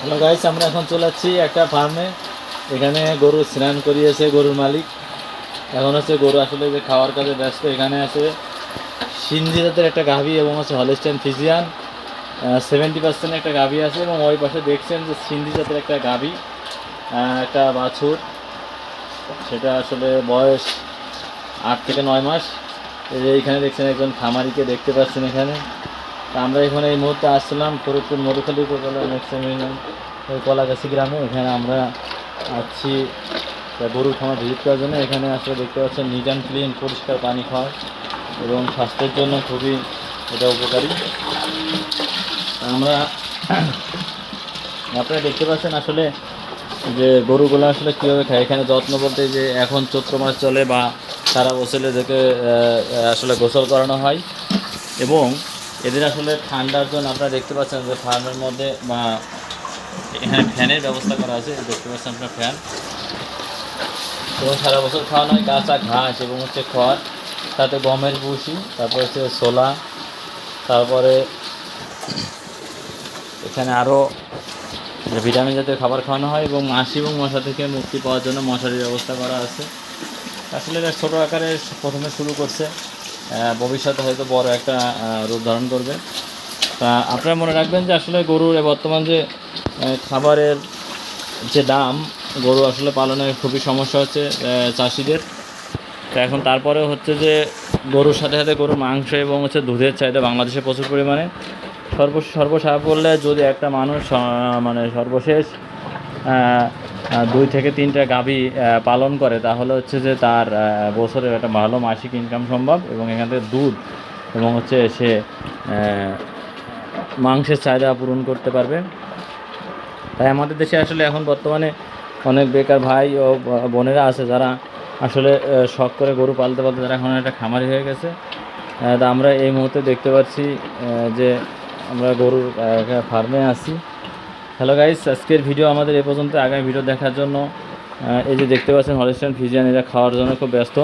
Hello guys আমরা এখন চলে একটা ফার্মে এখানে গরু স্নান করিয়েছে গরুর মালিক। এখন হচ্ছে গরু আসলে যে খাওয়ার কাজে ব্যস্ত, এখানে আছে সিন্ধি জাতের একটা গাভি এবং হচ্ছে হলিস্টাইন ফিজিয়ান সেভেন্টি পার্সেন্ট একটা গাভি আছে এবং ওই পাশে দেখছেন যে সিন্ধি জাতের একটা গাভি একটা বাছুর। সেটা আসলে বয়স আট থেকে নয় মাস। এইখানে দেখছেন একজন খামারিকে দেখতে পাচ্ছেন এখানে। তা আমরা এখানে এই মুহূর্তে আসছিলাম ফরিদপুর মধুখালী ওই কলাগাছি গ্রামে। এখানে আমরা আছি তা গরুর খামার ভিজিট করার জন্য। এখানে আসলে দেখতে পাচ্ছেন নিট অ্যান্ড ক্লিন পরিষ্কার পানি খাওয়ার এবং স্বাস্থ্যের জন্য খুবই এটা উপকারী। আমরা আপনারা দেখতে পাচ্ছেন আসলে যে গরুগুলো আসলে কীভাবে খায়। এখানে যত্ন বলতে যে এখন চৈত্র মাস চলে বা সারা বছর আহ, আসলে গোসল করানো হয় এবং এদের আসলে ঠান্ডার জন্য আপনারা দেখতে পাচ্ছেন যে ফার্মের মধ্যে, বা এখানে ফ্যানের ব্যবস্থা করা আছে, দেখতে পাচ্ছেন আপনার ফ্যান। এবং সারা বছর খাওয়ানো হয় কাঁচা ঘাস এবং হচ্ছে খড়, তাতে গমের ভুসি, তারপর হচ্ছে ছোলা, তারপরে এখানে আরও ভিটামিন জাতীয় খাবার খাওয়ানো হয় এবং মাসি এবং মশা থেকে মুক্তি পাওয়ার জন্য মশারির ব্যবস্থা করা আছে। আসলে এটা ছোটো আকারে প্রথমে শুরু করছে। ভবিষ্যতে হয়তো বড় একটা রূপ ধারণ করবে। তা আপনারা মনে রাখবেন যে আসলে গরুর বর্তমান যে খাবারের যে দাম, গরু আসলে পালনের খুবই সমস্যা হচ্ছে চাষিদের। তো এখন তারপরে হচ্ছে যে, গরুর সাথে সাথে গরুর মাংস এবং হচ্ছে দুধের চাহিদা বাংলাদেশে প্রচুর পরিমাণে। সর্ব সর্বসাফল্যে যদি একটা মানুষ মানে সর্বশেষ দুই থেকে তিনটা গাভী পালন করে, তাহলে হচ্ছে যে তার বছরের একটা ভালো মাসিক ইনকাম সম্ভব এবং এখান থেকে দুধ এবং হচ্ছে সে মাংসের চাহিদা পূরণ করতে পারবে। তাই আমাদের দেশে আসলে এখন বর্তমানে অনেক বেকার ভাই ও বোনেরা আছে যারা আসলে শখ করে গরু পালতে পালতে তারা এখন একটা খামারি হয়ে গেছে। তা আমরা এই মুহূর্তে দেখতে পাচ্ছি যে আমরা গরুর ফার্মে আছি। হ্যালো গাইস আজকের ভিডিও আমাদের এ পর্যন্ত। আগামী ভিডিও দেখার জন্য এই যে দেখতে পাচ্ছেন হলিস্টান ফিজিয়ান, এরা খাওয়ার জন্য খুব ব্যস্ত।